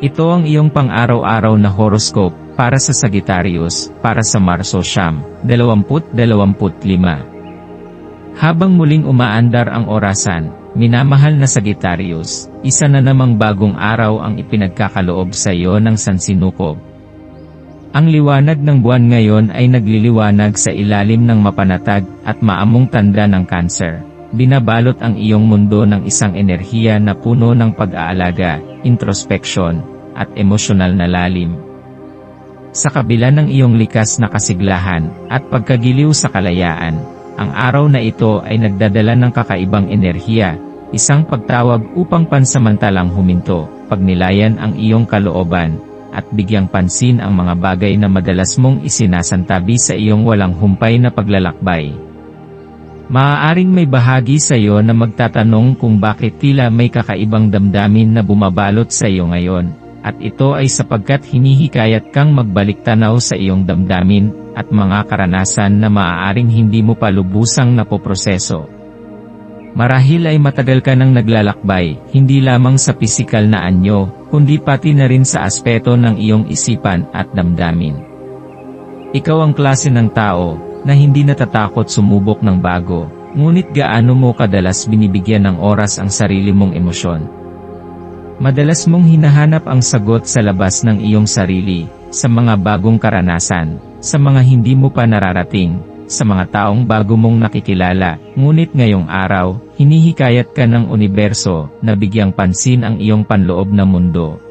Ito ang iyong pang-araw-araw na horoscope para sa Sagittarius para sa Marso Siyam, 2025. Habang muling umaandar ang orasan, minamahal na Sagittarius, isa na namang bagong araw ang ipinagkakaloob sa iyo ng Sansinukob. Ang liwanag ng buwan ngayon ay nagliliwanag sa ilalim ng mapanatag at maamong tanda ng cancer. Binabalot ang iyong mundo ng isang enerhiya na puno ng pag-aalaga, introspection, at emosyonal na lalim. Sa kabila ng iyong likas na kasiglahan at pagkagiliw sa kalayaan, ang araw na ito ay nagdadala ng kakaibang enerhiya, isang pagtawag upang pansamantalang huminto, pagnilayan ang iyong kalooban, at bigyang pansin ang mga bagay na madalas mong isinasantabi sa iyong walang humpay na paglalakbay. Maaaring may bahagi sa iyo na magtatanong kung bakit tila may kakaibang damdamin na bumabalot sa iyo ngayon, at ito ay sapagkat hinihikayat kang magbalik tanaw sa iyong damdamin, at mga karanasan na maaaring hindi mo pa lubusang napoproseso. Marahil ay matagal ka nang naglalakbay, hindi lamang sa pisikal na anyo, kundi pati na rin sa aspeto ng iyong isipan at damdamin. Ikaw ang klase ng tao, na hindi natatakot sumubok ng bago, ngunit gaano mo kadalas binibigyan ng oras ang sarili mong emosyon. Madalas mong hinahanap ang sagot sa labas ng iyong sarili, sa mga bagong karanasan, sa mga hindi mo pa nararating, sa mga taong bago mong nakikilala, ngunit ngayong araw, hinihikayat ka ng universo, na bigyang pansin ang iyong panloob na mundo.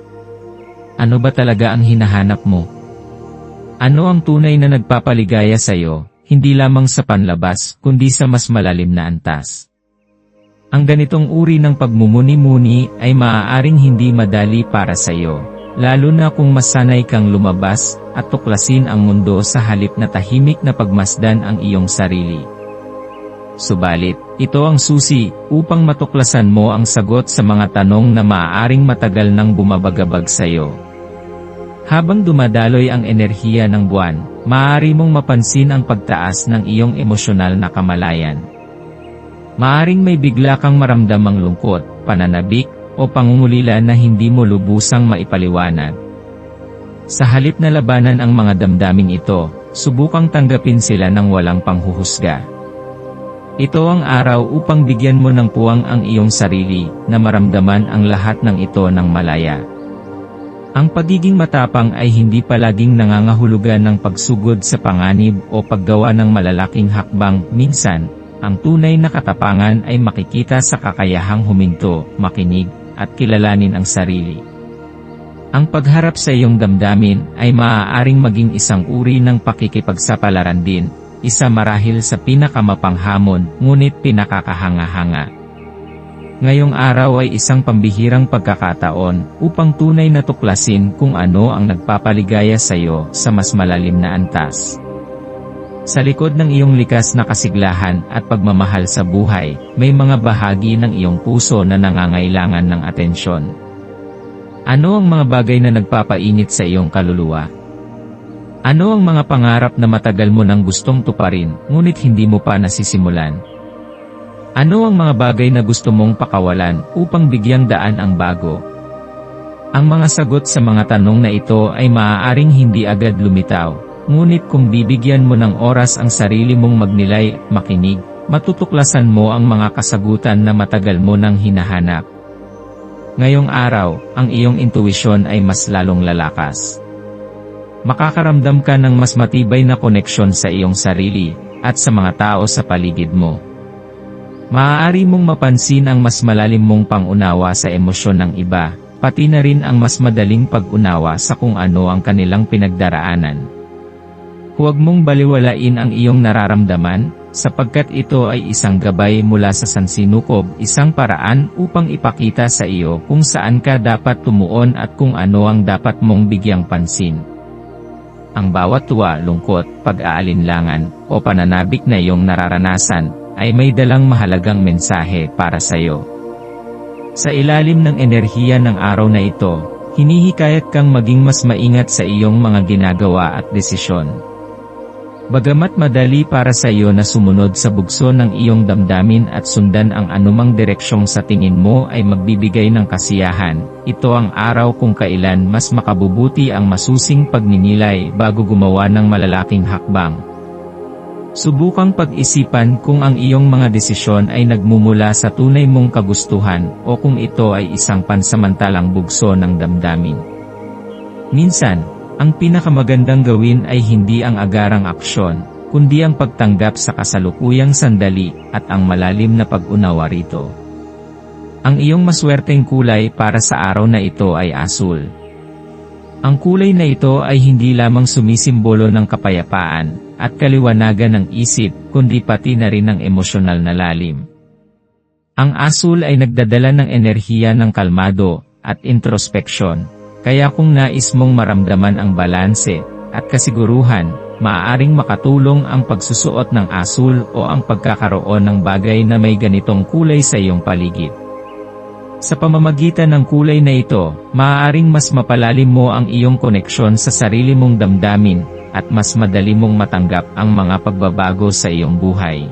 Ano ba talaga ang hinahanap mo? Ano ang tunay na nagpapaligaya sa iyo, hindi lamang sa panlabas, kundi sa mas malalim na antas. Ang ganitong uri ng pagmumuni-muni ay maaaring hindi madali para sa iyo, lalo na kung masanay kang lumabas at tuklasin ang mundo sa halip na tahimik na pagmasdan ang iyong sarili. Subalit, ito ang susi upang matuklasan mo ang sagot sa mga tanong na maaaring matagal nang bumabagabag sa iyo. Habang dumadaloy ang enerhiya ng buwan, maaari mong mapansin ang pagtaas ng iyong emosyonal na kamalayan. Maaring may bigla kang maramdamang lungkot, pananabik, o pangungulila na hindi mo lubusang maipaliwanag. Sa halip na labanan ang mga damdaming ito, subukang tanggapin sila ng walang panghuhusga. Ito ang araw upang bigyan mo ng puwang ang iyong sarili, na maramdaman ang lahat ng ito ng malaya. Ang pagiging matapang ay hindi palaging nangangahulugan ng pagsugod sa panganib o paggawa ng malalaking hakbang. Minsan, ang tunay na katapangan ay makikita sa kakayahang huminto, makinig, at kilalanin ang sarili. Ang pagharap sa iyong damdamin ay maaaring maging isang uri ng pakikipagsapalaran din, isa marahil sa pinakamapanghamon, ngunit pinakakahanga-hanga. Ngayong araw ay isang pambihirang pagkakataon upang tunay na tuklasin kung ano ang nagpapaligaya sa iyo sa mas malalim na antas. Sa likod ng iyong likas na kasiglahan at pagmamahal sa buhay, may mga bahagi ng iyong puso na nangangailangan ng atensyon. Ano ang mga bagay na nagpapainit sa iyong kaluluwa? Ano ang mga pangarap na matagal mo nang gustong tuparin, ngunit hindi mo pa nasisimulan? Ano ang mga bagay na gusto mong pakawalan upang bigyang daan ang bago? Ang mga sagot sa mga tanong na ito ay maaaring hindi agad lumitaw, ngunit kung bibigyan mo ng oras ang sarili mong magnilay, makinig, matutuklasan mo ang mga kasagutan na matagal mo nang hinahanap. Ngayong araw, ang iyong intuisyon ay mas lalong lalakas. Makakaramdam ka ng mas matibay na koneksyon sa iyong sarili, at sa mga tao sa paligid mo. Maaari mong mapansin ang mas malalim mong pangunawa sa emosyon ng iba, pati na rin ang mas madaling pag-unawa sa kung ano ang kanilang pinagdaraanan. Huwag mong baliwalain ang iyong nararamdaman, sapagkat ito ay isang gabay mula sa sansinukob, isang paraan upang ipakita sa iyo kung saan ka dapat tumuon at kung ano ang dapat mong bigyang pansin. Ang bawat tuwa, lungkot, pag-aalinlangan, o pananabik na iyong nararanasan, ay may dalang mahalagang mensahe para sa iyo. Sa ilalim ng enerhiya ng araw na ito, hinihikayat kang maging mas maingat sa iyong mga ginagawa at desisyon. Bagamat madali para sa iyo na sumunod sa bugso ng iyong damdamin at sundan ang anumang direksyong sa tingin mo ay magbibigay ng kasiyahan, ito ang araw kung kailan mas makabubuti ang masusing pagninilay bago gumawa ng malalaking hakbang. Subukang pag-isipan kung ang iyong mga desisyon ay nagmumula sa tunay mong kagustuhan o kung ito ay isang pansamantalang bugso ng damdamin. Minsan, ang pinakamagandang gawin ay hindi ang agarang aksyon, kundi ang pagtanggap sa kasalukuyang sandali at ang malalim na pag-unawa rito. Ang iyong maswerteng kulay para sa araw na ito ay asul. Ang kulay na ito ay hindi lamang sumisimbolo ng kapayapaan at kaliwanagan ng isip, kundi pati na rin ng emosyonal na lalim. Ang asul ay nagdadala ng enerhiya ng kalmado at introspeksyon, kaya kung nais mong maramdaman ang balanse at kasiguruhan, maaaring makatulong ang pagsusuot ng asul o ang pagkakaroon ng bagay na may ganitong kulay sa iyong paligid. Sa pamamagitan ng kulay na ito, maaaring mas mapalalim mo ang iyong koneksyon sa sarili mong damdamin, at mas madali mong matanggap ang mga pagbabago sa iyong buhay.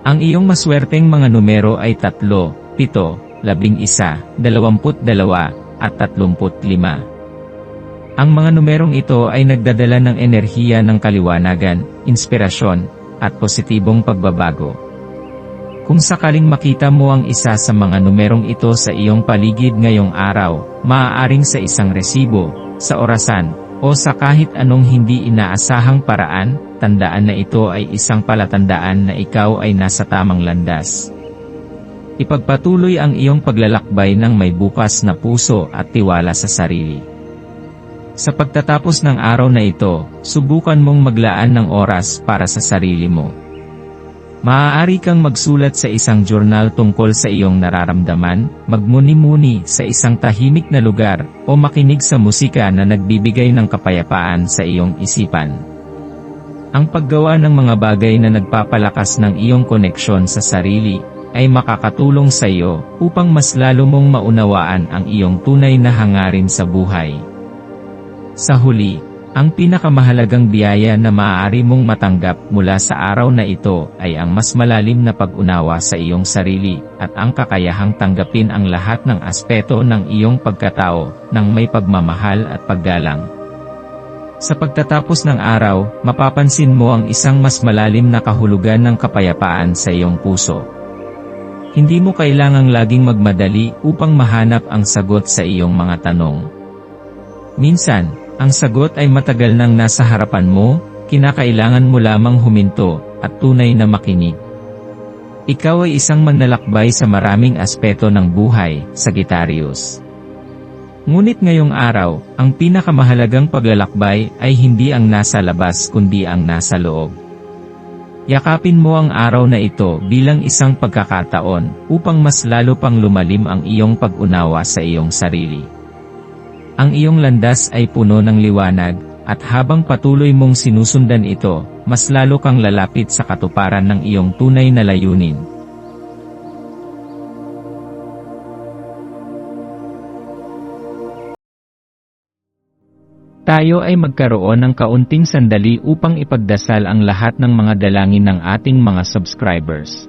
Ang iyong maswerteng mga numero ay 3, 7, 11, 22, at 35. Ang mga numerong ito ay nagdadala ng enerhiya ng kaliwanagan, inspirasyon, at positibong pagbabago. Kung sakaling makita mo ang isa sa mga numerong ito sa iyong paligid ngayong araw, maaaring sa isang resibo, sa orasan, o sa kahit anong hindi inaasahang paraan, tandaan na ito ay isang palatandaan na ikaw ay nasa tamang landas. Ipagpatuloy ang iyong paglalakbay ng may bukas na puso at tiwala sa sarili. Sa pagtatapos ng araw na ito, subukan mong maglaan ng oras para sa sarili mo. Maaari kang magsulat sa isang journal tungkol sa iyong nararamdaman, magmuni-muni sa isang tahimik na lugar, o makinig sa musika na nagbibigay ng kapayapaan sa iyong isipan. Ang paggawa ng mga bagay na nagpapalakas ng iyong koneksyon sa sarili, ay makakatulong sa iyo upang mas lalo mong maunawaan ang iyong tunay na hangarin sa buhay. Sa huli, ang pinakamahalagang biyaya na maaari mong matanggap mula sa araw na ito ay ang mas malalim na pag-unawa sa iyong sarili at ang kakayahang tanggapin ang lahat ng aspeto ng iyong pagkatao ng may pagmamahal at paggalang. Sa pagtatapos ng araw, mapapansin mo ang isang mas malalim na kahulugan ng kapayapaan sa iyong puso. Hindi mo kailangang laging magmadali upang mahanap ang sagot sa iyong mga tanong. Minsan, ang sagot ay matagal nang nasa harapan mo, kinakailangan mo lamang huminto, at tunay na makinig. Ikaw ay isang manlalakbay sa maraming aspeto ng buhay, Sagittarius. Ngunit ngayong araw, ang pinakamahalagang paglalakbay ay hindi ang nasa labas kundi ang nasa loob. Yakapin mo ang araw na ito bilang isang pagkakataon upang mas lalo pang lumalim ang iyong pag-unawa sa iyong sarili. Ang iyong landas ay puno ng liwanag, at habang patuloy mong sinusundan ito, mas lalo kang lalapit sa katuparan ng iyong tunay na layunin. Tayo ay magkaroon ng kaunting sandali upang ipagdasal ang lahat ng mga dalangin ng ating mga subscribers,